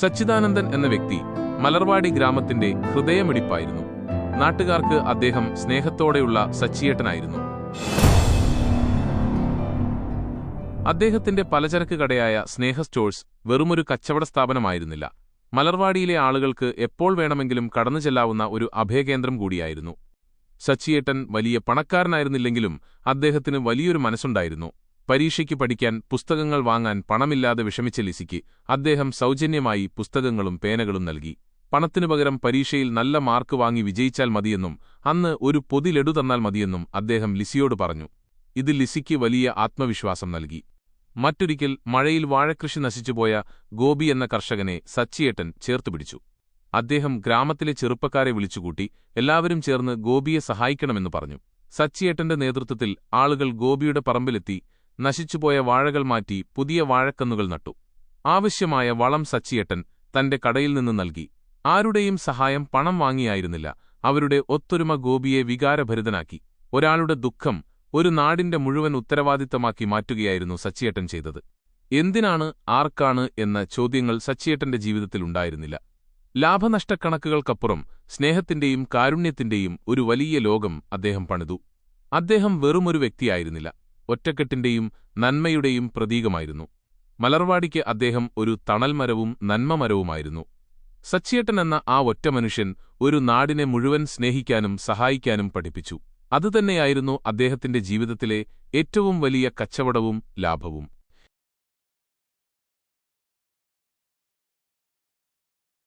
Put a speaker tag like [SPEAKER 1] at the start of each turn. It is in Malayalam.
[SPEAKER 1] സച്ചിദാനന്ദൻ എന്ന വ്യക്തി മലർവാടി ഗ്രാമത്തിന്റെ ഹൃദയമിടിപ്പായിരുന്നു. നാട്ടുകാർക്ക് അദ്ദേഹം സ്നേഹത്തോടെയുള്ള സച്ചിയേട്ടനായിരുന്നു. അദ്ദേഹത്തിന്റെ പലചരക്ക് കടയായ സ്നേഹ സ്റ്റോഴ്സ് വെറുമൊരു കച്ചവട സ്ഥാപനമായിരുന്നില്ല. മലർവാടിയിലെ ആളുകൾക്ക് എപ്പോൾ വേണമെങ്കിലും കടന്നു ചെല്ലാവുന്ന ഒരു അഭയകേന്ദ്രം കൂടിയായിരുന്നു. സച്ചിയേട്ടൻ വലിയ പണക്കാരനായിരുന്നില്ലെങ്കിലും അദ്ദേഹത്തിന് വലിയൊരു മനസ്സുണ്ടായിരുന്നു. പരീക്ഷയ്ക്ക് പഠിക്കാൻ പുസ്തകങ്ങൾ വാങ്ങാൻ പണമില്ലാതെ വിഷമിച്ച ലിസിക്ക് അദ്ദേഹം സൗജന്യമായി പുസ്തകങ്ങളും പേനകളും നൽകി. പണത്തിനു പകരം പരീക്ഷയിൽ നല്ല മാർക്ക് വാങ്ങി വിജയിച്ചാൽ മതിയെന്നും അന്ന് ഒരു പൊതി തന്നാൽ മതിയെന്നും അദ്ദേഹം ലിസിയോട് പറഞ്ഞു. ഇത് ലിസിക്ക് വലിയ ആത്മവിശ്വാസം നൽകി. മറ്റൊരിക്കൽ മഴയിൽ വാഴക്കൃഷി നശിച്ചുപോയ ഗോപി എന്ന കർഷകനെ സച്ചിയേട്ടൻ ചേർത്തുപിടിച്ചു അദ്ദേഹം ഗ്രാമത്തിലെ ചെറുപ്പക്കാരെ വിളിച്ചുകൂട്ടി എല്ലാവരും ചേർന്ന് ഗോപിയെ സഹായിക്കണമെന്ന് പറഞ്ഞു. സച്ചിയേട്ടന്റെ നേതൃത്വത്തിൽ ആളുകൾ ഗോപിയുടെ പറമ്പിലെത്തി നശിച്ചുപോയ വാഴകൾ മാറ്റി പുതിയ വാഴക്കന്നുകൾ നട്ടു. ആവശ്യമായ വളം സച്ചിയേട്ടൻ തന്റെ കടയിൽ നിന്ന് നൽകി. ആരുടെയും സഹായം പണം വാങ്ങിയായിരുന്നില്ല. അവരുടെ ഒത്തൊരുമ ഗോപിയെ വികാരഭരിതനാക്കി. ഒരാളുടെ ദുഃഖം ഒരു നാടിന്റെ മുഴുവൻ ഉത്തരവാദിത്തമാക്കി മാറ്റുകയായിരുന്നു സച്ചിയേട്ടൻ ചെയ്തത്. എന്തിനാണ് ആർക്കാണ് എന്ന ചോദ്യങ്ങൾ സച്ചിയേട്ടന്റെ ജീവിതത്തിലുണ്ടായിരുന്നില്ല ലാഭനഷ്ടക്കണക്കുകൾക്കപ്പുറം സ്നേഹത്തിന്റെയും കാരുണ്യത്തിന്റെയും ഒരു വലിയ ലോകം അദ്ദേഹം പണിതു. അദ്ദേഹം വെറുമൊരു വ്യക്തിയായിരുന്നില്ല. ഒറ്റക്കെട്ടിന്റെയും നന്മയുടെയും പ്രതീകമായിരുന്നു. മലർവാടിക്ക് അദ്ദേഹം ഒരു തണൽമരവും നന്മമരവുമായിരുന്നു. സച്ചിയേട്ടൻ എന്ന ആ ഒറ്റ മനുഷ്യൻ ഒരു നാടിനെ മുഴുവൻ സ്നേഹിക്കാനും സഹായിക്കാനും പഠിപ്പിച്ചു. അതുതന്നെയായിരുന്നു അദ്ദേഹത്തിന്റെ ജീവിതത്തിലെ ഏറ്റവും വലിയ കച്ചവടവും ലാഭവും.